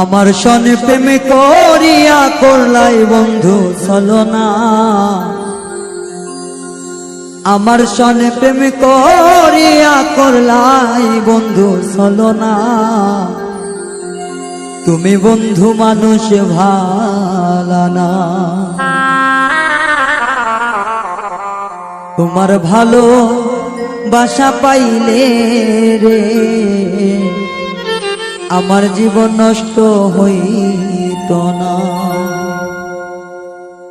আমার সনে প্রেম করিয়া করলাই বন্ধু চলনা আমার সনে প্রেম করিয়া করলাই বন্ধু চলনা তুমি বন্ধু মানুষ ভালানা তোমার ভালো বাসা পাইলে রে। আমার জীবন নষ্ট হইত না।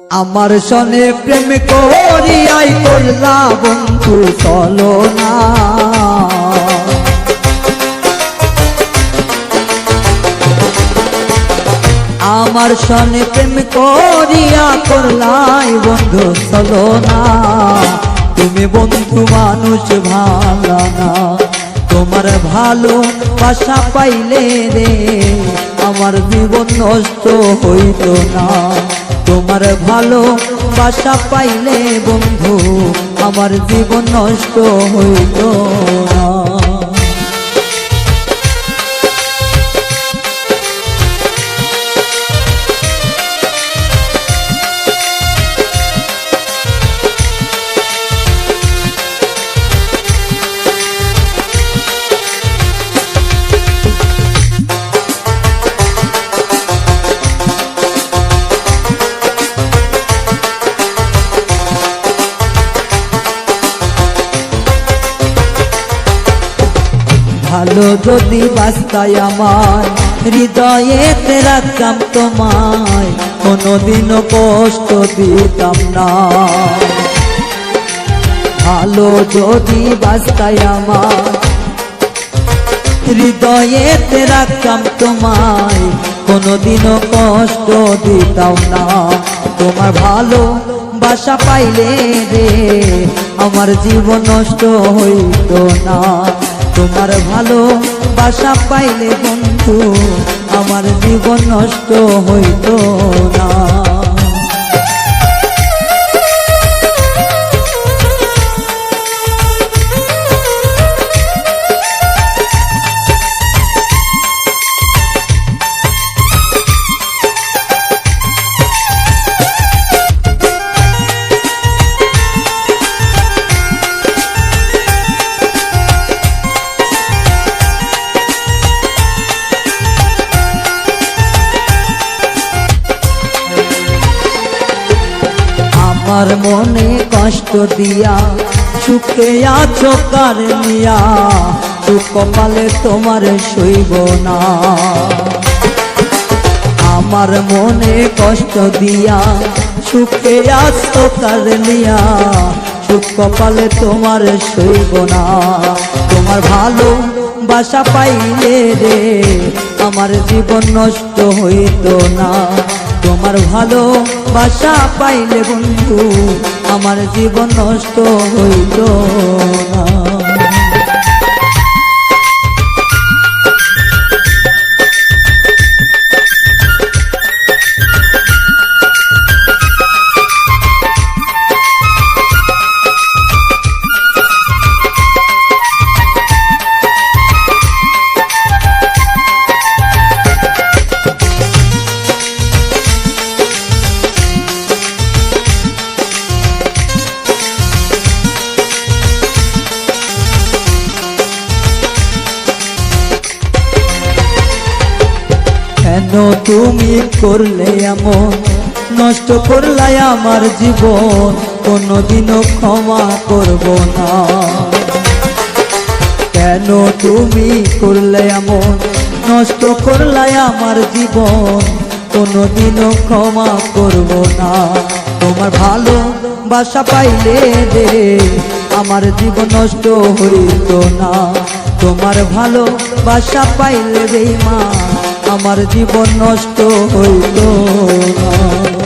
আমার সনে প্রেম করিয়াই করলা বন্ধু চলো না। আমার সনে প্রেম করিয়া করলাই বন্ধু চলো না। তুমি বন্ধু মানুষ ভালো না। তোমার ভালো বাসা পাইলে রে, আমার জীবন নষ্ট হইত না। তোমার ভালো বাসা পাইলে বন্ধু, আমার জীবন নষ্ট হইত। ভালো যদি বাস্তায় আমার হৃদয়ে রাখতাম তোমায়, কোনোদিনও কষ্ট দিতাম না। ভালো যদি বাস্তায় আমার হৃদয়ে রাখতাম তোমায়, কোনোদিনও কষ্ট দিতাম না। তোমার ভালো বাসা পাইলে রে, আমার জীবন নষ্ট হইত না। তোমার ভালো বাসা পাইলে বন্ধু আমার জীবন নষ্ট হইতো না। আমার মনে কষ্ট দিয়া, সুখে আছো কার নিয়া কপালে তোমার সইব না। আমার মনে কষ্ট দিয়া, সুখে আছো কার নিয়া কপালে তোমার সইব না। তোমার ভালো বাসা পাইলে রে, আমার জীবন নষ্ট হইত না। তোমার ভালো বাসা পাইলে বন্ধু আমার জীবন নষ্ট হইল না। কেন তুমি করলে এমন? নষ্ট করলাই আমার জীবন, কোনোদিনও ক্ষমা করব না। কেন তুমি করলে এমন? নষ্ট করলাই আমার জীবন, কোনোদিনও ক্ষমা করব না। তোমার ভালো বাসা পাইলে রে আমার জীবন নষ্ট হইত না। তোমার ভালো বাসা পাইলে রে মা আমার জীবন নষ্ট হইল না।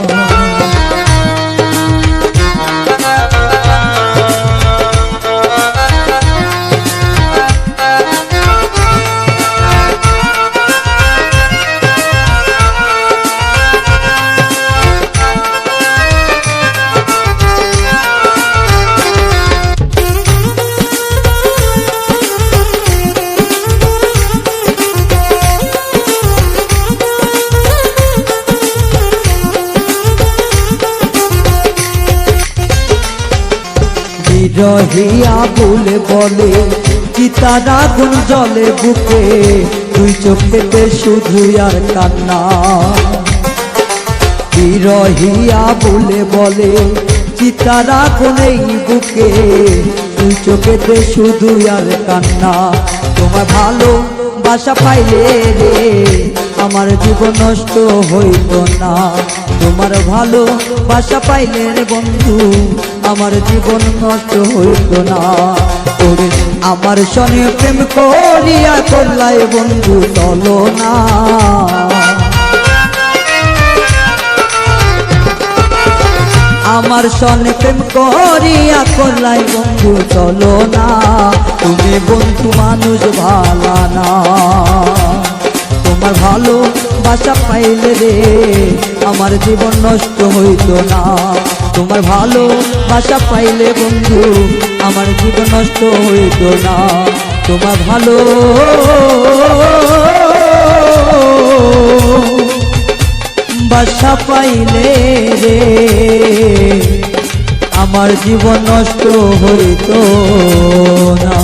বিরহিয়া বলে বলে চিতারা গুণ জলে বুকে, দুই চোখেতে শুধু আর কান্না। বিরহিয়া বলে বলে চিতারা কোনেই বুকে তুই চোখেতে শুধু আর কান্না। তোমার ভালো বাসা পাইলে রে, আমার জীবন নষ্ট হইতো না। তোমার ভালো বাসা পাইলে রে বন্ধু আমার জীবন নষ্ট হইতো না। ওরে, আমার সনে প্রেম করিয়া করলাই বন্ধু, চলো না। আমার সনে প্রেম করিয়া করলাই বন্ধু, চলো না। তুমি বন্ধু মানুষ, ভালা না। তোমার ভালো বাসা পাইলে রে, আমার জীবন নষ্ট হইতো না। তোমার ভালো বাসা পাইলে বন্ধু, আমার জীবন নষ্ট হইতো না। তোমার ভালো বাসা পাইলে রে, আমার জীবন নষ্ট হইতো না।